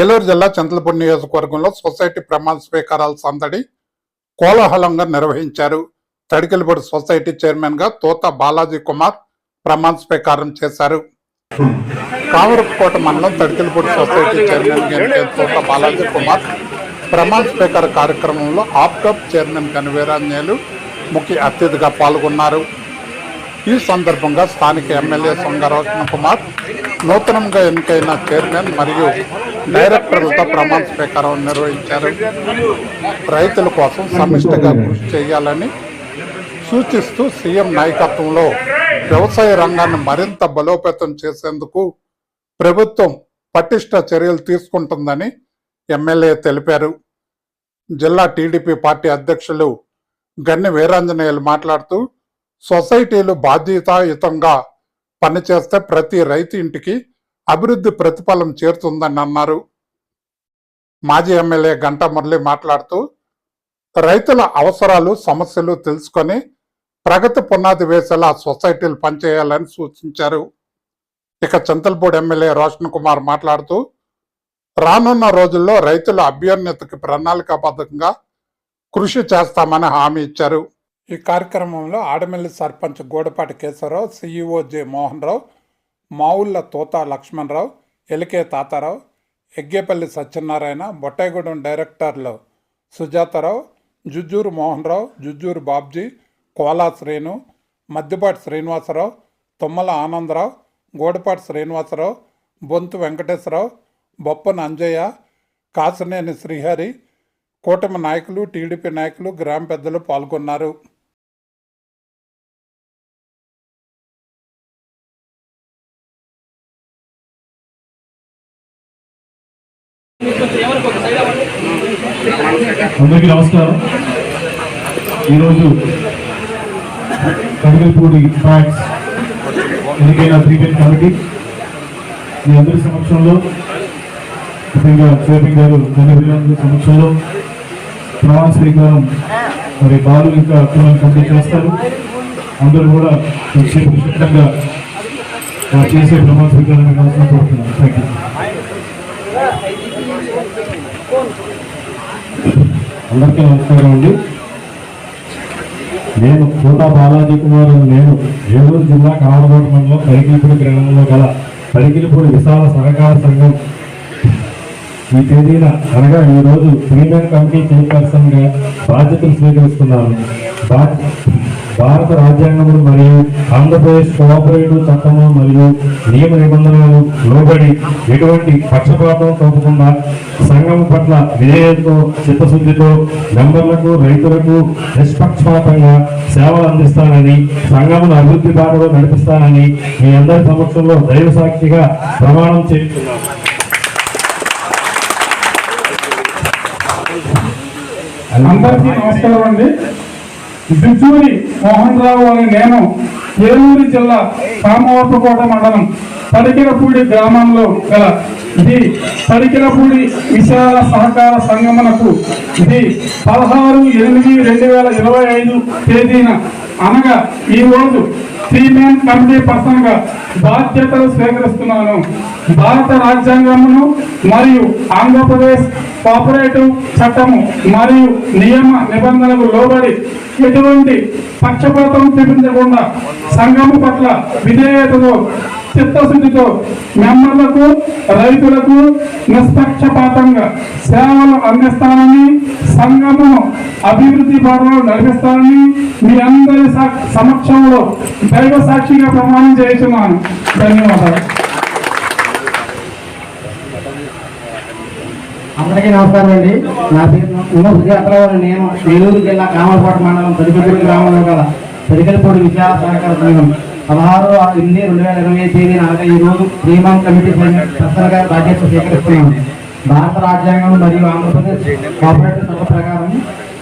ఏలూరు జిల్లా చంద్రపూర్ నియోజకవర్గంలో సొసైటీ ప్రమాణ స్వీకారాల సందడి కోలాహలంగా నిర్వహించారు. తడికెలపూడి సొసైటీ చైర్మన్గా తోత బాలాజీ కుమార్ ప్రమాణ స్వీకారం చేశారు. కామరపుకోట మండలం తడికెలపూడి సొసైటీ చైర్మన్గా తోత బాలాజీ కుమార్ ప్రమాణ స్వీకార కార్యక్రమంలో ఆప్టాప్ చైర్మన్ కనివీరాంజనేయులు ముఖ్య అతిథిగా పాల్గొన్నారు. ఈ సందర్భంగా స్థానిక ఎమ్మెల్యే సంగరత్న కుమార్ నూతనంగా ఎన్నికైన చైర్మన్ మరియు డైరెక్టర్లతో ప్రమాణ స్వీకారం నిర్వహించారు. రైతుల కోసం సమిష్టిగా కృషి చేయాలని సూచిస్తూ సీఎం నాయకత్వంలో వ్యవసాయ రంగాన్ని మరింత బలోపేతం చేసేందుకు ప్రభుత్వం పటిష్ట చర్యలు తీసుకుంటుందని ఎమ్మెల్యే తెలిపారు. జిల్లా టీడీపీ పార్టీ అధ్యక్షులు గన్ని వీరాంజనేయులు మాట్లాడుతూ సొసైటీలు బాధ్యతాయుతంగా పనిచేస్తే ప్రతి రైతు ఇంటికి అభివృద్ధి ప్రతిఫలం చేరుతుందని అన్నారు. మాజీ ఎమ్మెల్యే గంటా మురళి మాట్లాడుతూ రైతుల అవసరాలు సమస్యలు తెలుసుకొని ప్రగతి పునాది వేసేలా సొసైటీలు పనిచేయాలని సూచించారు. ఇక చింతలపూడి ఎమ్మెల్యే రోషన్ కుమార్ మాట్లాడుతూ రానున్న రోజుల్లో రైతుల అభ్యున్నతికి ప్రణాళికాబద్ధంగా కృషి చేస్తామని హామీ ఇచ్చారు. ఈ కార్యక్రమంలో ఆడమిల్లి సర్పంచ్ గోడపాటి కేశవరావు సిఇఓ జె మోహన్ రావు మావుళ్ళ తోత లక్ష్మణరావు ఎలికే తాతారావు ఎగ్గేపల్లి సత్యనారాయణ బొట్టాయిగూడెం డైరెక్టర్లు సుజాతారావు జుజ్జూరు మోహన్ రావు జుజ్జూరు బాబ్జీ కోలా శ్రీను మద్దిపాటి శ్రీనివాసరావు తుమ్మల ఆనందరావు గోడపాటి శ్రీనివాసరావు బొంతు వెంకటేశ్వరరావు బొప్పన అంజయ్య కాసినేని శ్రీహరి కూటమి నాయకులు టీడీపీ నాయకులు గ్రామ పెద్దలు పాల్గొన్నారు. అందరికీ నమస్కారం. ఈరోజు కడిగల్పూడి ఫ్యాక్ట్స్ ఎన్నికైన క్రికెట్ కమిటీ మీ అందరి సమక్షంలో ముఖ్యంగా చైర్మన్ గారు ధన్యవాదాల సమక్షంలో ప్రమాణ స్వీకారం మరి బాలు ఇంకా అక్రమం కంప్లీట్ చేస్తారు. అందరూ కూడా కొద్దిసేపు చేసే ప్రమాణ స్వీకారాన్ని కావాల్సిన కోరుతున్నాను. థ్యాంక్ యూ అందరికీ నమస్కారం అండి. నేను కోట బాలాజీ కుమార్ నేను ఏలూరు జిల్లా కామరగోడ మండలం పరికిలిపూడి గ్రామంలో గల పరికిలిపూడి విశాల సహకార సంఘం. ఈ తేదీన అనగా ఈ రోజు ప్రీమియర్ కమిటీ చైర్పర్సన్గా బాధ్యతలు స్వీకరిస్తున్నాను. బా- భారత రాజ్యాంగములు మరియు ఆంధ్రప్రదేశ్ కోఆపరేటివ్ చట్టము మరియు నియమ నిబంధనలు లోబడి ఎటువంటి పక్షపాతం తప్పకుండా సంఘం పట్ల విధేయతతో చిత్తశుద్ధితో మెంబర్లకు రైతులకు నిష్పక్షపాతంగా సేవలు అందిస్తానని సంఘమును అభివృద్ధి బాటలో నడిపిస్తానని మీ అందరి సమక్షంలో దైవ సాక్షిగా ప్రమాణం చేస్తున్నాను. అందరికీ నమస్కారం అండి. బిచ్చూరి మోహన్ రావు అనే నేను ఏలూరు జిల్లా కామవరపుకోట మండలం పరికిరపూడి గ్రామంలో గల ఇది పరికిరపూడి విశాల సహకార సంగమనకు ఇది పదహారు ఎనిమిది రెండు వేల ఇరవై ఐదు తేదీన అనగా ఈ రోజు త్రీ కమిటీ పర్సన్గా బాధ్యతలు స్వీకరిస్తున్నాను. భారత రాజ్యాంగమును మరియు ఆంధ్రప్రదేశ్ కోఆపరేటివ్ చట్టము మరియు నియమ నిబంధనలకు లోబడి ఎటువంటి పక్షపాతం చూపించకుండా సంఘము పట్ల విధేయతతో చిత్తశుద్ధితో మెంబర్లకు రైతులకు నిష్పక్షపాతంగా సేవలు అందిస్తానని సంఘము అభివృద్ధి బాటలో నడిపిస్తానని మీ అందరి సమక్షంలో దైవ సాక్షిగా ప్రమాణం చేస్తున్నాను. ధన్యవాదాలు. అందరికీ నమస్కారం అండి. నా పేరు ఉమ సుజాతరావు నేను ఏలూరు జిల్లా కామలపాటు మండలం తడికపూడి గ్రామంలో గల తడికలపూడి విశాల సహకార సంఘం పదహారు ఎనిమిది రెండు వేల ఇరవై ఐదు తేదీన అనగా ఈ రోజు ప్రీమాన్ కమిటీ సభ్యులుగా బాధ్యత స్వీకరిస్తున్నాను భారత రాజ్యాంగం మరియు ఆంధ్రప్రదేశ్ కోఆపరేటివ్ చట్ట ప్రకారం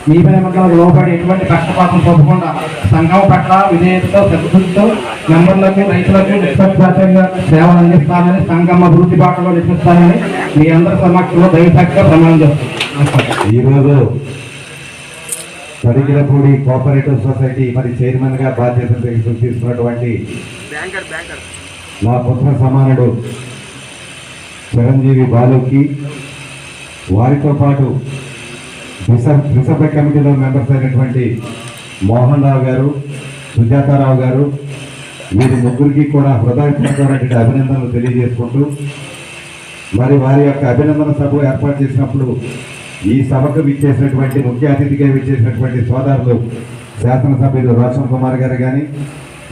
నియమ నిబంధనలకు లోబడి ఎటువంటి పక్షపాతం చూపకుండా సంఘం పట్ల విధేయతతో శ్రద్ధతో మెంబర్లకు రైతులకు నిష్పక్షపాతంగా సేవలు అందిస్తానని సంఘం అభివృద్ధి బాటలో నిర్మిస్తానని మీ అందరి సమక్షంలో దైవసాక్షిగా ప్రమాణం చేస్తాను ఈరోజు తరిగిలపూడి కోఆపరేటివ్ సొసైటీ మరి చైర్మన్గా బాధ్యతలు తీసుకు- తీసుకున్నటువంటి నా పుత్ర సమానుడు చిరంజీవి బాలుకి వారితో పాటు రిసర్వ్ కమిటీలో మెంబర్స్ అయినటువంటి మోహన్ రావు గారు సుజాతారావు గారు వీరి ముగ్గురికి కూడా హృదయపూర్వకమైనటువంటి అభినందనలు తెలియజేసుకుంటూ మరి వారి యొక్క అభినందన సభ ఏర్పాటు చేసినప్పుడు ఈ సభకు విచ్చేసినటువంటి ముఖ్య అతిథిగా విచ్చేసినటువంటి సోదరులు శాసనసభ్యులు రోషన్ కుమార్ గారు కానీ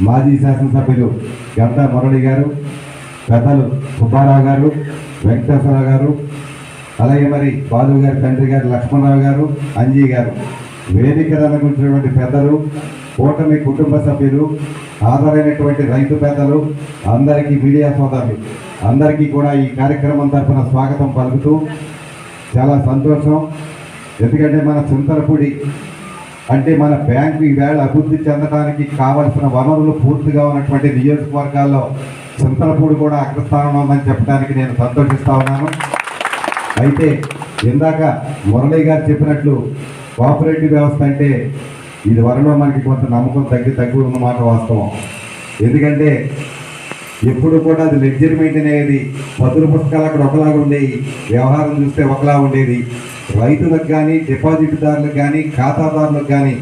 మాజీ శాసనసభ్యులు గంటా మురళి గారు పెద్దలు సుబ్బారావు గారు వెంకటేశ్వరరావు గారు అలాగే మరి బాలు గారి తండ్రి గారు లక్ష్మణరావు గారు అంజీ గారు. వేదిక అనుకుంటున్నటువంటి పెద్దలు కూటమి కుటుంబ సభ్యులు ఆధారైనటువంటి రైతు పెద్దలు అందరికీ మీడియా సోదరులు అందరికీ కూడా ఈ కార్యక్రమం తరఫున స్వాగతం పలుకుతూ చాలా సంతోషం. ఎందుకంటే మన చింతలపూడి అంటే మన బ్యాంకు ఈవేళ అభివృద్ధి చెందడానికి కావలసిన వనరులు పూర్తిగా ఉన్నటువంటి నియోజకవర్గాల్లో చింతలపూడి కూడా అగ్రస్థానంలో ఉందని చెప్పడానికి నేను సంతోషిస్తా ఉన్నాను. అయితే ఇందాక మురళి గారు చెప్పినట్లు కోఆపరేటివ్ వ్యవస్థ అంటే ఇది వరలో మనకి కొంత నమ్మకం తగ్గి తగ్గి ఉన్నమాట వాస్తవం. ఎందుకంటే ఎప్పుడు కూడా అది లెగ్జర్మెంట్ అనేది పదుల పుస్తకాలు అక్కడ ఒకలాగా ఉండేవి. వ్యవహారం చూస్తే ఒకలా ఉండేది. రైతులకు కానీ డిపాజిట్దారులకు కానీ ఖాతాదారులకు కానీ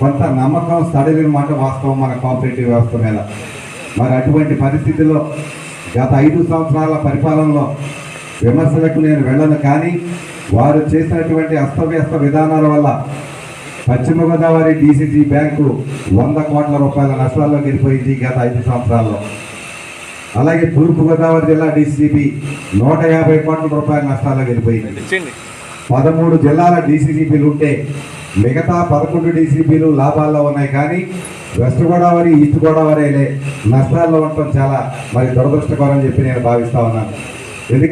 కొంత నమ్మకం సడలిన మాట వాస్తవం మన కాంపిటేటివ్ వ్యవస్థ మీద. మరి అటువంటి పరిస్థితుల్లో గత ఐదు సంవత్సరాల పరిపాలనలో విమర్శలకు నేను వెళ్ళను కానీ వారు చేసినటువంటి అస్తవ్యస్త విధానాల వల్ల పశ్చిమ గోదావరి డీసీసీ బ్యాంకు వంద కోట్ల రూపాయల నష్టాల్లో వెళ్ళిపోయింది గత ఐదు సంవత్సరాల్లో. అలాగే తూర్పు గోదావరి జిల్లా డీసీబీ నూట యాభై కోట్ల రూపాయల నష్టాల్లో వెళ్ళిపోయింది పదమూడు జిల్లాల డీసీసీబీలు ఉంటే మిగతా పదకొండు డీసీబీలు లాభాల్లో ఉన్నాయి కానీ వెస్ట్ గోదావరి ఈస్ట్ గోదావరి నష్టాల్లో ఉండటం చాలా మరి దురదృష్టకరం అని చెప్పి నేను భావిస్తా ఉన్నాను.